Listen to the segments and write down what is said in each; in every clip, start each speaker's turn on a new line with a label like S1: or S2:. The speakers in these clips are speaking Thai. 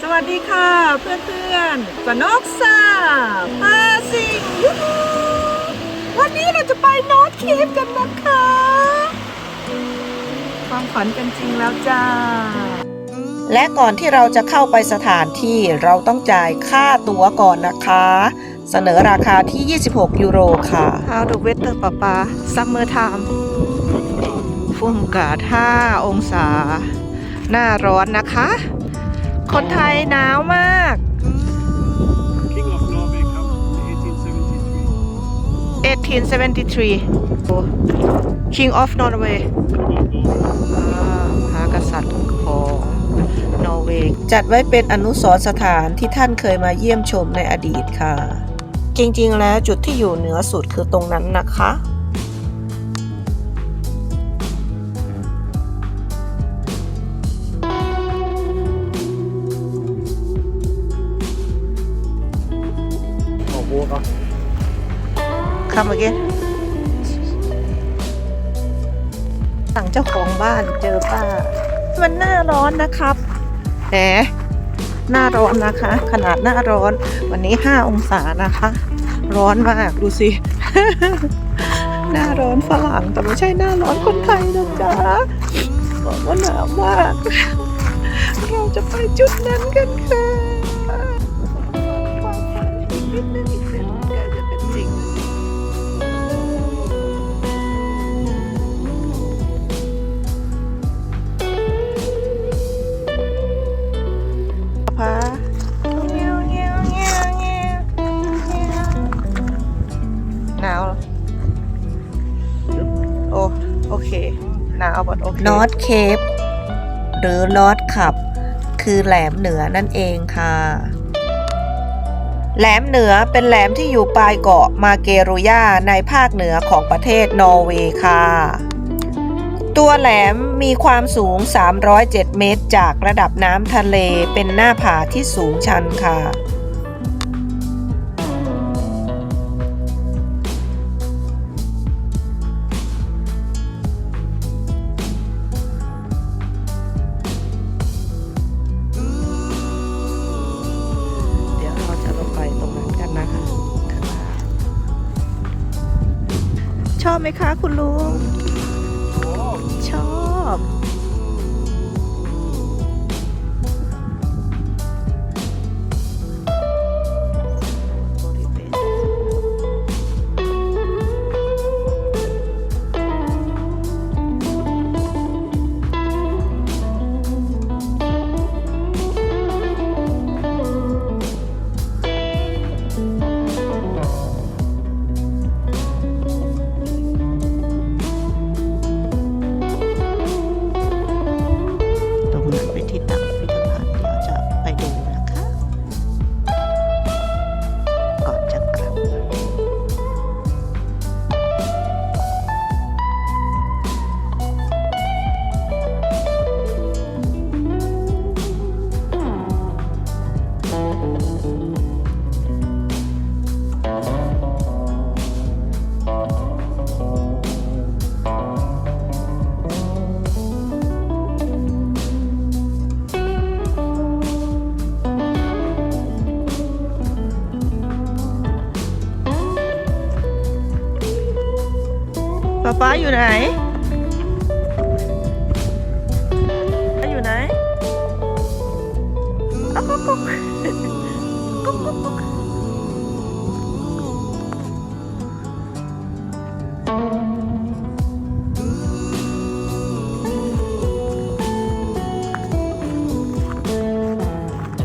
S1: สวัสดีค่ะเพื่อนๆสนกซาพาสิงยูฮูวันนี้เราจะไปนอตเคปกันนะคะ ความฝันเป็นจริงแล้วจ้า และก่อนที่เราจะเข้าไปสถานที่เราต้องจ่ายค่าตั๋วก่อนนะคะ เสนอราคาที่ 26 ยูโรค่ะ How the weather ปะปา Summer time ฝุ่มกาด5องศา หน้าร้อนนะคะ คนไทยหนาวมาก
S2: King of Norway comes in 1873.
S1: 1873 King of Norway อ่าพระกษัตริย์ของนอร์เวย์จัดไว้เป็นอนุสรณ์สถานที่ท่านเคยมาเยี่ยมชมในอดีตค่ะ จริงๆแล้วจุดที่อยู่เหนือสุดคือตรงนั้นนะคะ Come again สั่งเจ้าของบ้านเจอป้า มันหน้าร้อนนะครับแหมหน้าร้อนนะคะ ขนาดหน้าร้อน วันนี้5องศานะคะ ร้อนมากดูสิ หน้าร้อนฝรั่งแต่ไม่ใช่หน้าร้อนคนไทยนะจ๊ะบอกว่าหนาวมาก เราจะไปจุดนั้นกันค่ะ นอตเคปหรือนอตขับ คือแหลมเหนือนั่นเองค่ะ แหลมเหนือเป็นแหลมที่อยู่ปลายเกาะมาเกรุยาในภาคเหนือของประเทศนอร์เวย์ค่ะ ตัวแหลมมีความสูง 307 เมตร จากระดับน้ำทะเลเป็นหน้าผาที่สูงชันค่ะ ไหมคะ คุณลุง ป๊าอยู่ไหน อยู่ไหนอ๊อกก๊กก๊อกก๊กก๊กก๊อก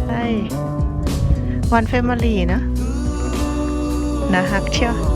S1: ใช่วันเฟมิลี่นะนะฮักเชียว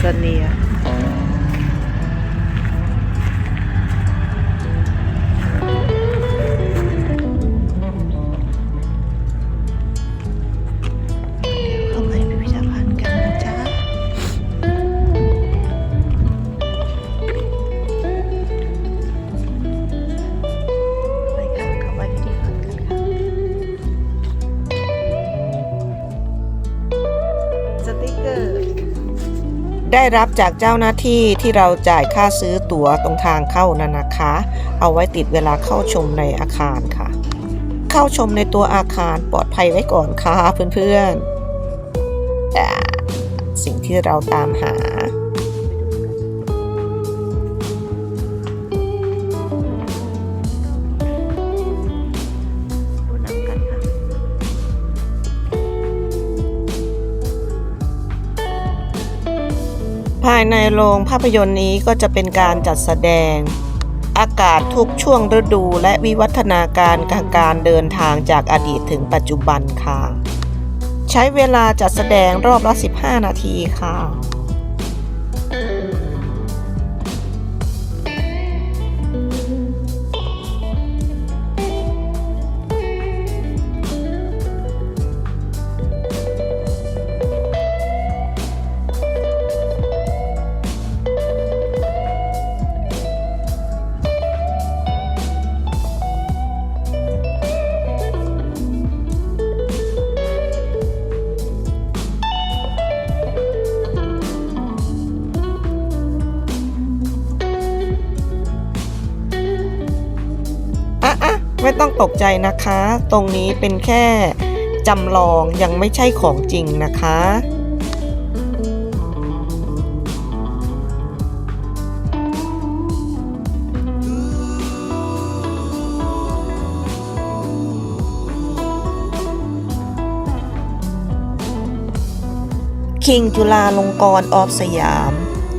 S3: Sania. ได้รับจากเจ้าหน้าที่ที่เราจ่ายค่าซื้อตั๋วตรงทางเข้านั่นนะคะ เอาไว้ติดเวลาเข้าชมในอาคารค่ะ เข้าชมในตัวอาคารปลอดภัยไว้ก่อนค่ะเพื่อนๆอ่สิ่งที่เราตามหาายในโรงภาพยนตร์นี้ก็จะเป็นการจัดแสดง อากาศทุกช่วงฤดูและวิวัฒนาการการเดินทางจากอดีตถึงปัจจุบันค่ะ ใช้เวลาจัดแสดงรอบละ 15 นาทีค่ะอะ ไม่ต้องตกใจนะคะ ตรงนี้เป็นแค่จำลองยังไม่ใช่ของจริงนะคะคิงจุลาลงกรณ์ออฟสยาม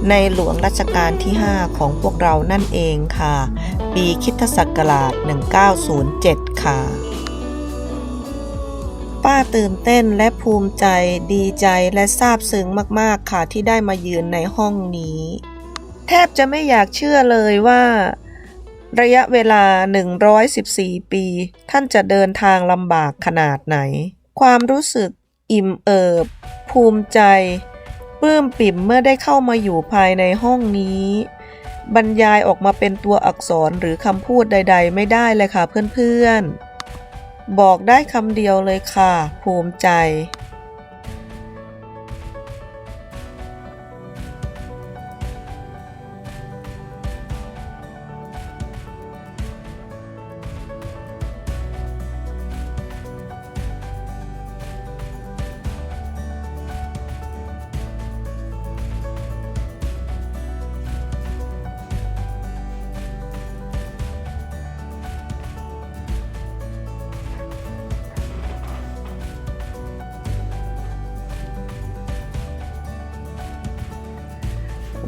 S3: ในหลวงรัชกาลที่ 5 ของพวกเรานั่นเองค่ะ ปีคริดศักราช 1907 ค่ะ ป้าตื่นเต้นและภูมิใจดีใจและซาบซึ้งมากๆค่ะที่ได้มายืนในห้องนี้ แทบจะไม่อยากเชื่อเลยว่าระยะเวลา 114 ปี ท่านจะเดินทางลำบากขนาดไหน ความรู้สึกอิ่มเอิบ ภูมิใจ ปลื้มปิ่มเมื่อได้เข้ามาอยู่ภายในห้องนี้ บรรยายออกมาเป็นตัวอักษรหรือคำพูดใด ๆ ไม่ได้เลยค่ะเพื่อนๆ บอกได้คำเดียวเลยค่ะ ภูมิใจ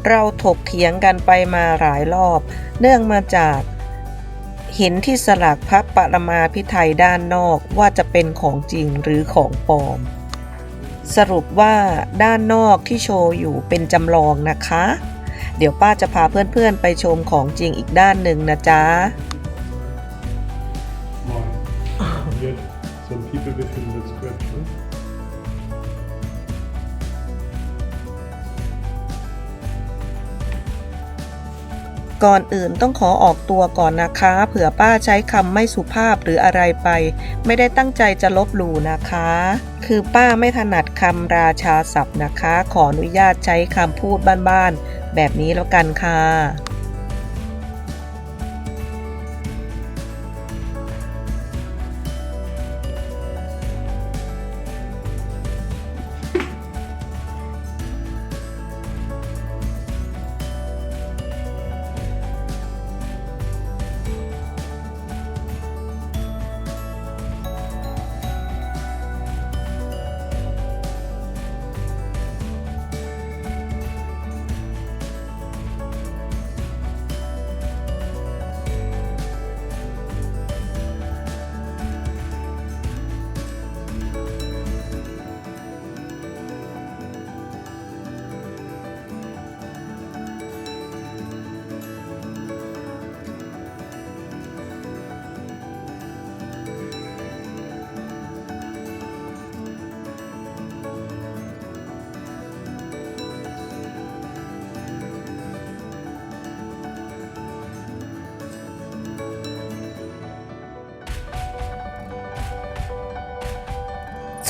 S3: เราถกเถียงกันไปมาหลายรอบ เนื่องมาจาก หินที่สลักพระปรมาพิไทยด้านนอกว่าจะเป็นของจริงหรือของปลอม สรุปว่าด้านนอกที่โชว์อยู่เป็นจำลองนะคะ เดี๋ยวป้าจะพาเพื่อนๆไปชมของจริงอีกด้านหนึ่งนะจ๊ะ ก่อนอื่นต้องขอออกตัวก่อนนะคะ เผื่อป้าใช้คำไม่สุภาพหรืออะไรไป ไม่ได้ตั้งใจจะลบหลู่นะคะ คือป้าไม่ถนัดคำราชาศัพท์นะคะ ขออนุญาตใช้คำพูดบ้านๆแบบนี้แล้วกันค่ะ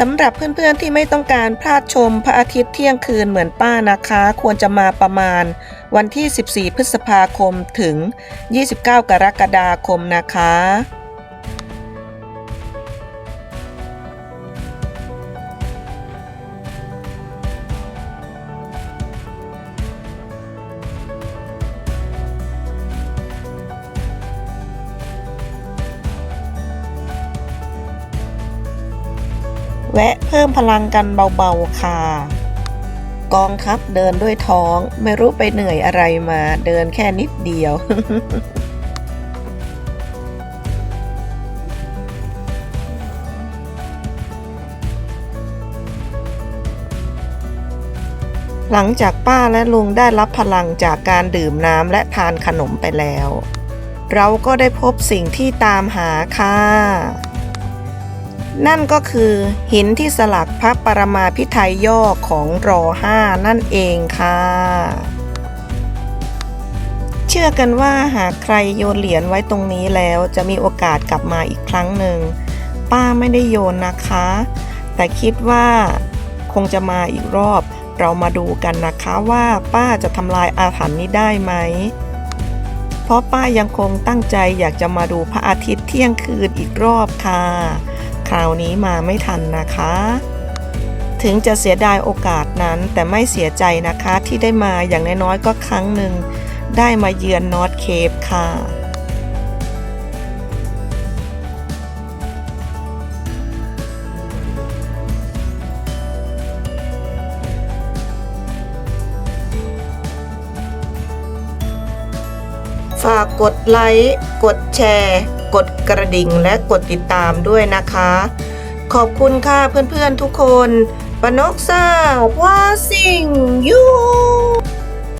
S3: สำหรับเพื่อนๆที่ไม่ต้องการพลาดชมพระอาทิตย์เที่ยงคืนเหมือนป้านะคะ ควรจะมาประมาณวันที่ 14 พฤษภาคมถึง 29 กรกฎาคมนะคะ แวะเพิ่มพลังกันเบาๆค่ะ กองทัพเดินด้วยท้อง ไม่รู้ไปเหนื่อยอะไรมาเดินแค่นิดเดียวหลังจากป้าและลุงได้รับพลังจากการดื่มน้ำและทานขนมไปแล้ว เราก็ได้พบสิ่งที่ตามหาค่ะ นั่นก็คือหินที่สลักพระปรมาพิไทยย่อของรอห้านั่นเองค่ะ เชื่อกันว่าหากใครโยนเหรียญไว้ตรงนี้แล้วจะมีโอกาสกลับมาอีกครั้งหนึ่ง ป้าไม่ได้โยนนะคะ แต่คิดว่าคงจะมาอีกรอบเรามาดูกันนะคะว่าป้าจะทำลายอาถรรพ์นี้ได้ไหม เพราะป้ายังคงตั้งใจอยากจะมาดูพระอาทิตย์เที่ยงคืนอีกรอบค่ะ ราวนี้มาไม่ทันนะคะ ถึงจะเสียดายโอกาสนั้นแต่ไม่เสียใจนะคะที่ได้มาอย่างน้อยๆก็ครั้งหนึ่งได้มาเยือนนอร์ทเคปค่ะฝากกดไลค์ กดแชร์ กดกระดิ่งและกดติดตามด้วยนะคะ ขอบคุณค่ะเพื่อนๆทุกคนปนกสาวว่าสิ่งยู